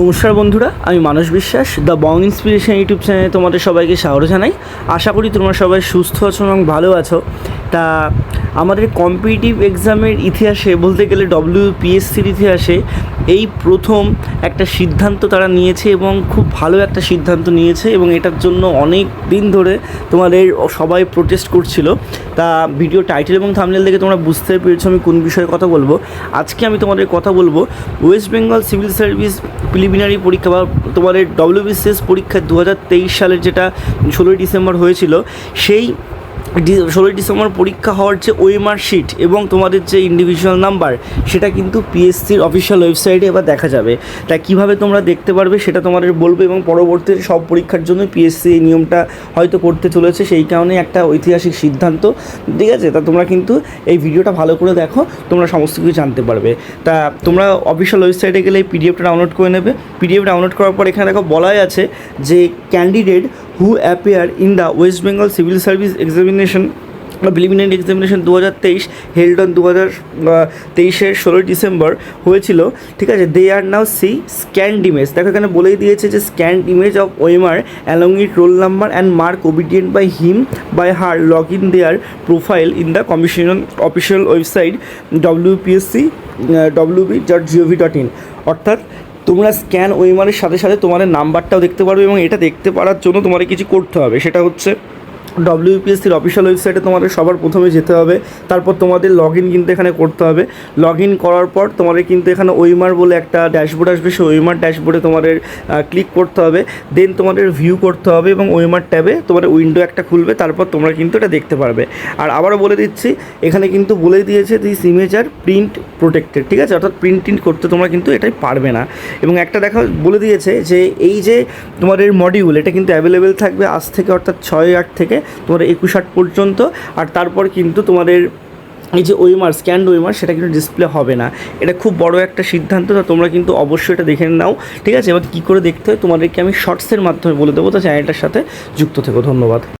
নমস্কার বন্ধুরা, আমি মানস বিশ্বাস দ্য বং ইন্সপিরেশন ইউটিউব চ্যানেলে তোমাদের সবাইকে স্বাগত জানাই। আশা করি তোমরা সবাই সুস্থ আছো এবং ভালো আছো। তা আমাদের কম্পিটিটিভ এক্সামের ইতিহাসে বলতে গেলে ডব্লিউ পিএসসির ইতিহাসে এই প্রথম একটা সিদ্ধান্ত তারা নিয়েছে এবং খুব ভালো একটা সিদ্ধান্ত নিয়েছে এবং এটার জন্য অনেক দিন ধরে তোমাদের সবাই প্রোটেস্ট করছিল। তা ভিডিও টাইটেল এবং থামনেল দেখে তোমরা বুঝতে পেরেছ আমি কোন বিষয়ে কথা বলব। আজকে আমি তোমাদের কথা বলব West Bengal civil service preliminary পরীক্ষা বা তোমাদের ডব্লিউবিসিএস পরীক্ষা দু হাজার তেইশ সালের যেটা ষোলোই ডিসেম্বর হয়েছিল, সেই ষোলোই ডিসেম্বর পরীক্ষা হওয়ার যে ওয়েমার শিট এবং তোমাদের যে ইন্ডিভিজুয়াল নাম্বার সেটা কিন্তু পিএসসির অফিসিয়াল ওয়েবসাইটে এবার দেখা যাবে। তাই কীভাবে তোমরা দেখতে পারবে সেটা তোমাদের বলবে এবং পরবর্তীতে সব পরীক্ষার জন্য পিএসসি এই নিয়মটা হয়তো করতে চলেছে, সেই কারণে একটা ঐতিহাসিক সিদ্ধান্ত। ঠিক আছে? তা তোমরা কিন্তু এই ভিডিওটা ভালো করে দেখো, তোমরা সমস্ত কিছু জানতে পারবে। তা তোমরা অফিসিয়াল ওয়েবসাইটে গেলে এই পিডিএফটা ডাউনলোড করে নেবে। পিডিএফ ডাউনলোড করার পর এখানে দেখো বলাই আছে যে candidate who appear in the West Bengal civil service examination preliminary examination দু হাজার তেইশ হেল্ড অন দু হাজার তেইশের ষোলোই ডিসেম্বর হয়েছিল। ঠিক আছে দে আর নাও সি স্ক্যান্ড ইমেজ দেখো এখানে বলেই দিয়েছে যে স্ক্যান্ড ইমেজ অফ ওয়েমার along it roll number and mark obedient by him by her log in their profile in the commission official website WPSC WB dot GOV dot in অর্থাৎ তোমরা scan ওয়েমারের সাথে সাথে তোমাদের নাম্বারটাও দেখতে পারবে এবং এটা দেখতে পারার জন্য তোমাদের কিছু করতে হবে। সেটা হচ্ছে ডব্লিউপিএসসির অফিসিয়াল ওয়েবসাইটে তোমাদের সবার প্রথমে যেতে হবে। তারপর তোমাদের লগ ইন কিন্তু এখানে করতে হবে। লগ ইন করার পর তোমাদের কিন্তু এখানে ওইমার বলে একটা ড্যাশবোর্ড আসবে। সেই ওইমার ড্যাশবোর্ডে তোমাদের ক্লিক করতে হবে। দেন তোমাদের ভিউ করতে হবে এবং ওইমার ট্যাবে তোমাদের উইন্ডো একটা খুলবে। তারপর তোমরা কিন্তু এটা দেখতে পারবে। আর আবারও বলে দিচ্ছি, এখানে কিন্তু বলে দিয়েছে this image are print protected ঠিক আছে? অর্থাৎ প্রিন্ট টিন্ট করতে তোমরা কিন্তু এটাই পারবে না। এবং একটা দেখা, বলে দিয়েছে যে এই যে তোমাদের মডিউল এটা কিন্তু অ্যাভেলেবেল থাকবে আজ থেকে অর্থাৎ ছয় আট থেকে তোমাদের একুশ আট পর্যন্ত, আর তারপর কিন্তু তোমাদের এই যে ওইমার স্ক্যান্ড ওইমার সেটা কিন্তু ডিসপ্লে হবে না। এটা খুব বড় একটা সিদ্ধান্ত, তো তোমরা কিন্তু অবশ্যই এটা দেখে নাও। ঠিক আছে? এবার কী করে দেখতে হয়? তোমাদেরকে আমি শর্টসের মাধ্যমে বলে দেবো, তো চ্যানেলটার সাথে যুক্ত থেকো। ধন্যবাদ।